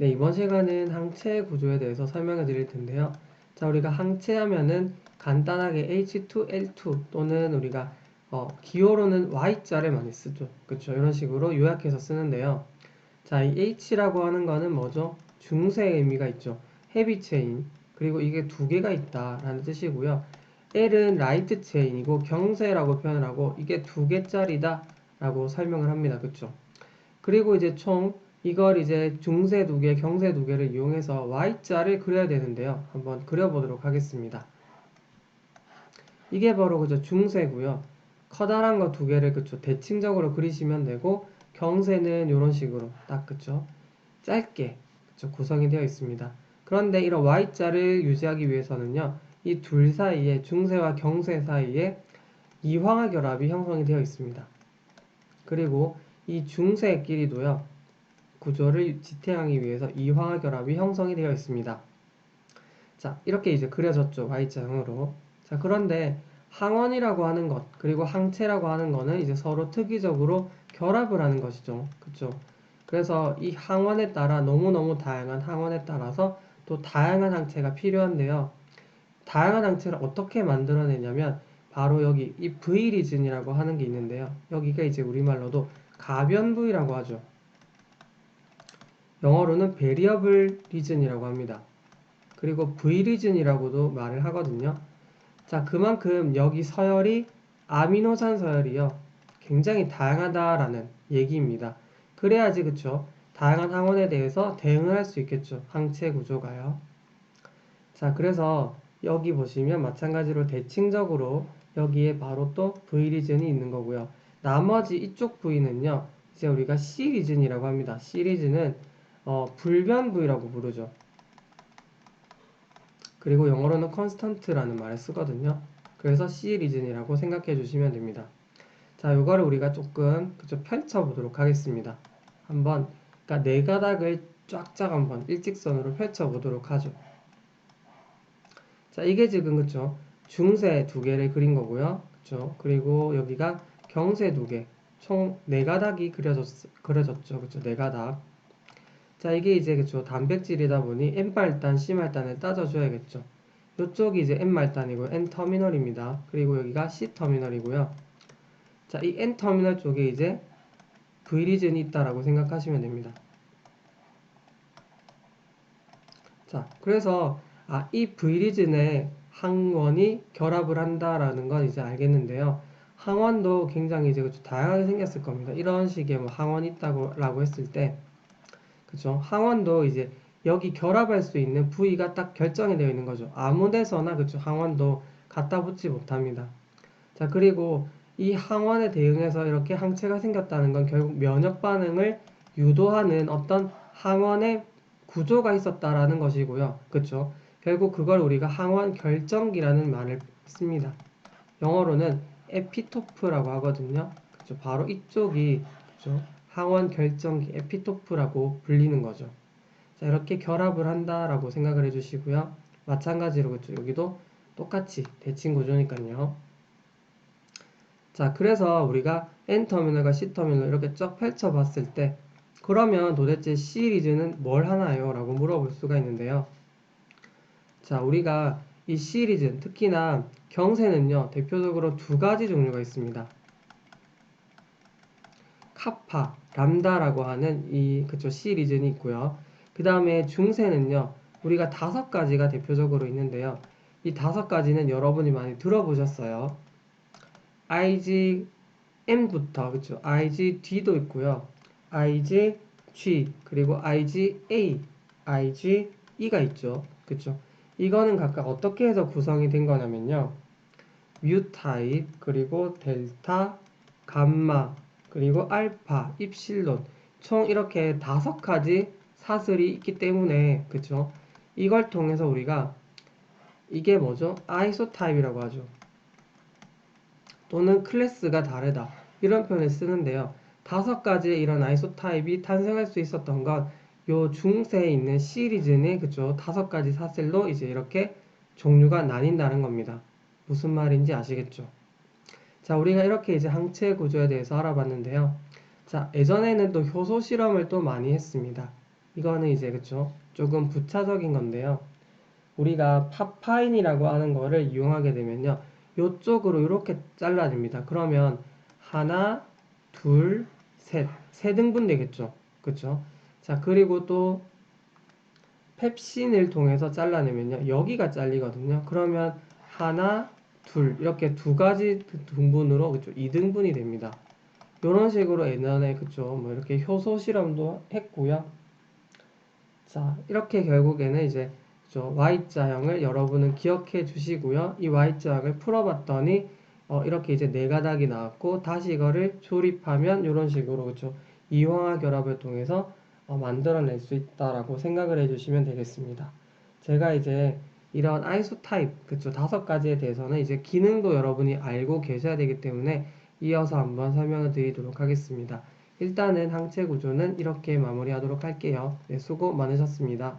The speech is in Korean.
네, 이번 시간은 항체 구조에 대해서 설명해 드릴 텐데요. 자, 우리가 항체 하면은 간단하게 H2L2 또는 우리가 어, 기호로는 Y자를 많이 쓰죠. 그렇죠? 이런 식으로 요약해서 쓰는데요. 자, 이 H라고 하는 거는 뭐죠? 중세의 의미가 있죠. 헤비 체인. 그리고 이게 두 개가 있다라는 뜻이고요. L은 라이트 체인이고 경세라고 표현을 하고 이게 두 개짜리다라고 설명을 합니다. 그렇죠? 그리고 이제 총 이걸 이제 중세 두 개, 경세 두 개를 이용해서 Y자를 그려야 되는데요. 한번 그려보도록 하겠습니다. 이게 바로 그죠 중세고요. 커다란 거 두 개를 그쵸 대칭적으로 그리시면 되고 경세는 이런 식으로 딱 그쵸 짧게 그쵸 구성이 되어 있습니다. 그런데 이런 Y자를 유지하기 위해서는요. 이 둘 사이에 중세와 경세 사이에 이황화 결합이 형성이 되어 있습니다. 그리고 이 중세끼리도요. 구조를 지탱하기 위해서 이 황화 결합이 형성이 되어 있습니다. 자, 이렇게 이제 그려졌죠. Y자형으로. 자, 그런데 항원이라고 하는 것, 그리고 항체라고 하는 거는 이제 서로 특이적으로 결합을 하는 것이죠. 그쵸? 그래서 이 항원에 따라 너무너무 다양한 항원에 따라서 또 다양한 항체가 필요한데요. 다양한 항체를 어떻게 만들어내냐면 바로 여기 이 V 리즌이라고 하는 게 있는데요. 여기가 이제 우리말로도 가변부위라고 하죠. 영어로는 variable region이라고 합니다. 그리고 V region이라고도 말을 하거든요. 자, 그만큼 여기 서열이 아미노산 서열이요. 굉장히 다양하다라는 얘기입니다. 그래야지 그쵸? 다양한 항원에 대해서 대응을 할 수 있겠죠. 항체 구조가요. 자, 그래서 여기 보시면 마찬가지로 대칭적으로 여기에 바로 또 V 리즌이 있는 거고요. 나머지 이쪽 부위는요. 이제 우리가 C 리즌이라고 합니다. C 리즌은 어, 불변 부위라고 부르죠. 그리고 영어로는 constant라는 말을 쓰거든요. 그래서 C 리즌이라고 생각해 주시면 됩니다. 자, 이거를 우리가 조금 그쵸 펼쳐 보도록 하겠습니다. 한번 그러니까 네 가닥을 쫙쫙 한번 일직선으로 펼쳐 보도록 하죠. 자, 이게 지금 그쵸 중세 두 개를 그린 거고요. 그쵸 그리고 여기가 경세 두 개, 총 네 가닥이 그려졌, 그려졌죠. 그쵸 네 가닥. 자, 이게 이제 그쵸 단백질이다 보니 N말단, C말단을 따져줘야겠죠. 이쪽이 이제 N말단이고요. N터미널입니다. 그리고 여기가 C터미널이고요. 자, 이 N터미널 쪽에 이제 V리즌이 있다라고 생각하시면 됩니다. 자, 그래서 아, 이 V리즌에 항원이 결합을 한다라는 건 이제 알겠는데요. 항원도 굉장히 이제 다양하게 생겼을 겁니다. 이런 식의 뭐 항원이 있다고 했을 때 그죠? 항원도 이제 여기 결합할 수 있는 부위가 딱 결정이 되어 있는 거죠. 아무 데서나 그죠? 항원도 갖다 붙지 못합니다. 자, 그리고 이 항원에 대응해서 이렇게 항체가 생겼다는 건 결국 면역 반응을 유도하는 어떤 항원의 구조가 있었다라는 것이고요. 그렇죠? 결국 그걸 우리가 항원 결정기라는 말을 씁니다. 영어로는 에피토프라고 하거든요. 그렇죠? 바로 이쪽이 그렇 죠? 항원 결정기 에피토프라고 불리는 거죠. 자, 이렇게 결합을 한다라고 생각을 해주시고요. 마찬가지로 그렇죠. 여기도 똑같이 대칭 구조니까요. 자, 그래서 우리가 N터미널과 C터미널 이렇게 쫙 펼쳐봤을 때 그러면 도대체 C 리즈는 뭘 하나요? 라고 물어볼 수가 있는데요. 자, 우리가 이 C 리즌, 특히나 경세는요, 대표적으로 두 가지 종류가 있습니다. 카파, 람다라고 하는 이 그쵸 C 리즌이 있고요. 그 다음에 중세는요. 우리가 다섯 가지가 대표적으로 있는데요. 이 다섯 가지는 여러분이 많이 들어보셨어요. IgM부터 그쵸 IgD도 있고요. IgG 그리고 IgA, IgE가 있죠. 그쵸 이거는 각각 어떻게 해서 구성이 된 거냐면요. 뮤 타입 그리고 델타, 감마 그리고 알파, 입실론 총 이렇게 다섯 가지 사슬이 있기 때문에 그쵸? 이걸 통해서 우리가 이게 뭐죠? 아이소타입이라고 하죠. 또는 클래스가 다르다. 이런 표현을 쓰는데요. 다섯 가지의 이런 아이소타입이 탄생할 수 있었던 건 요 중세에 있는 시리즈는 그쵸? 다섯 가지 사슬로 이제 이렇게 종류가 나뉜다는 겁니다. 무슨 말인지 아시겠죠? 자, 우리가 이렇게 이제 항체 구조에 대해서 알아봤는데요. 자, 예전에는 또 효소 실험을 또 많이 했습니다. 이거는 이제 그쵸 조금 부차적인 건데요. 우리가 파파인이라고 하는 거를 이용하게 되면요. 요쪽으로 이렇게 잘라냅니다. 그러면 하나, 둘, 셋. 세 등분 되겠죠. 그쵸? 자, 그리고 또 펩신을 통해서 잘라내면요. 여기가 잘리거든요. 그러면 하나, 둘 이렇게 두 가지 등분으로 그쵸? 2등분이 됩니다. 이런 식으로 예전에 그쵸? 뭐 이렇게 효소 실험도 했고요. 자, 이렇게 결국에는 이제 그쵸? Y자형을 여러분은 기억해 주시고요. 이 Y자형을 풀어봤더니 어, 이렇게 이제 네 가닥이 나왔고 다시 이거를 조립하면 이런 식으로 그쵸? 이황화 결합을 통해서 어, 만들어낼 수 있다라고 생각을 해주시면 되겠습니다. 제가 이제 이런 아이소타입 그쵸 다섯 가지에 대해서는 이제 기능도 여러분이 알고 계셔야 되기 때문에 이어서 한번 설명을 드리도록 하겠습니다. 일단은 항체 구조는 이렇게 마무리하도록 할게요. 네, 수고 많으셨습니다.